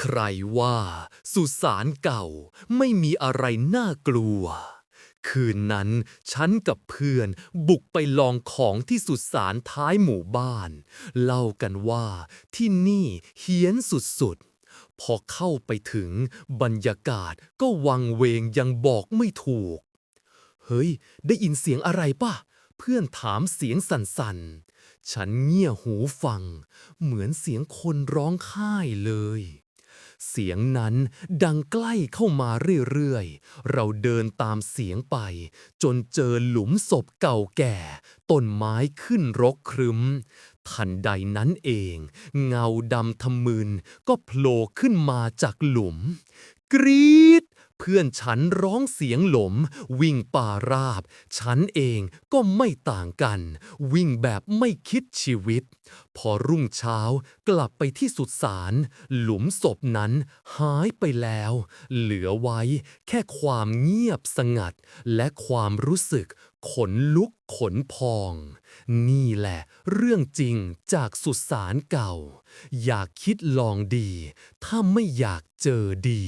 ใครว่าสุสานเก่าไม่มีอะไรน่ากลัว คืนนั้นฉันกับเพื่อนบุกไปลองของที่สุสานท้ายหมู่บ้าน เล่ากันว่าที่นี่เฮี้ยนสุดๆพอเข้าไปถึงบรรยากาศก็วังเวงยังบอกไม่ถูก เฮ้ย ได้ยินเสียงอะไรป่ะ เพื่อนถามเสียงสั่นๆ ฉันเงี่ยหูฟัง เหมือนเสียงคนร้องไห้เลย เสียงนั้นดังใกล้เข้ามาเรื่อยๆ เราเดินตามเสียงไป จนเจอหลุมศพเก่าแก่ ต้นไม้ขึ้นรกครึ้ม ทันใดนั้นเอง เงาดำทะมึนก็โผล่ขึ้นมาจากหลุม กรีด เพื่อนฉันร้องเสียงหลม วิ่งป่าราบ ฉันเองก็ไม่ต่างกัน วิ่งแบบไม่คิดชีวิต พอรุ่งเช้ากลับไปที่สุสานหลุมศพนั้นหายไปแล้ว เหลือไว้แค่ความเงียบสงัด และความรู้สึกขนลุกขนพอง นี่แหละเรื่องจริงจากสุสานเก่า อยากคิดลองดี ถ้าไม่อยากเจอดี